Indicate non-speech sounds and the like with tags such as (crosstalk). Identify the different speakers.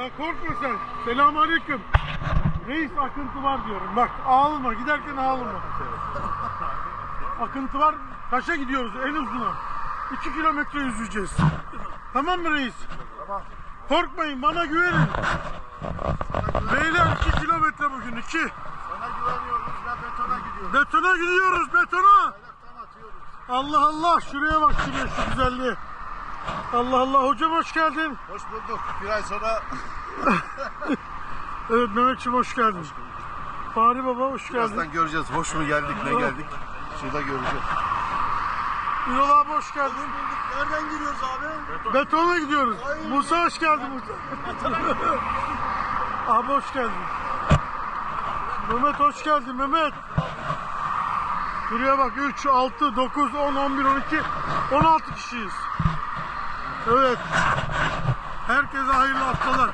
Speaker 1: Ya korkma sen. Selamun aleyküm. Reis akıntı var diyorum. Bak ağlama. Giderken ağlama. Akıntı var. Kaşa gidiyoruz en uzuna. 2 kilometre yüzeceğiz. Tamam mı reis?
Speaker 2: Tamam.
Speaker 1: Korkmayın bana güvenin. Beyler 2 kilometre bugün 2.
Speaker 2: Sana güveniyoruz ve betona gidiyoruz.
Speaker 1: Betona gidiyoruz betona. Allah Allah şuraya bak şuraya şu güzelliğe. Allah Allah hocam hoş geldin.
Speaker 2: Hoş bulduk. Bir ay sonra (laughs)
Speaker 1: Evet Mehmetciğim hoş geldin. Fahri Baba hoş geldin.
Speaker 2: birazdan göreceğiz. Hoş mu geldik, ne geldik? Şurada göreceğiz.
Speaker 1: Ünal abi hoş geldin.
Speaker 2: Nereden giriyoruz abi?
Speaker 1: Betona gidiyoruz. Musa hoş geldin Musa. (laughs) abi hoş geldin. Mehmet hoş geldin Mehmet. Şuraya bak 3, 6, 9, 10, 11, 12, 16 kişiyiz. Evet. Herkese hayırlı haftalar.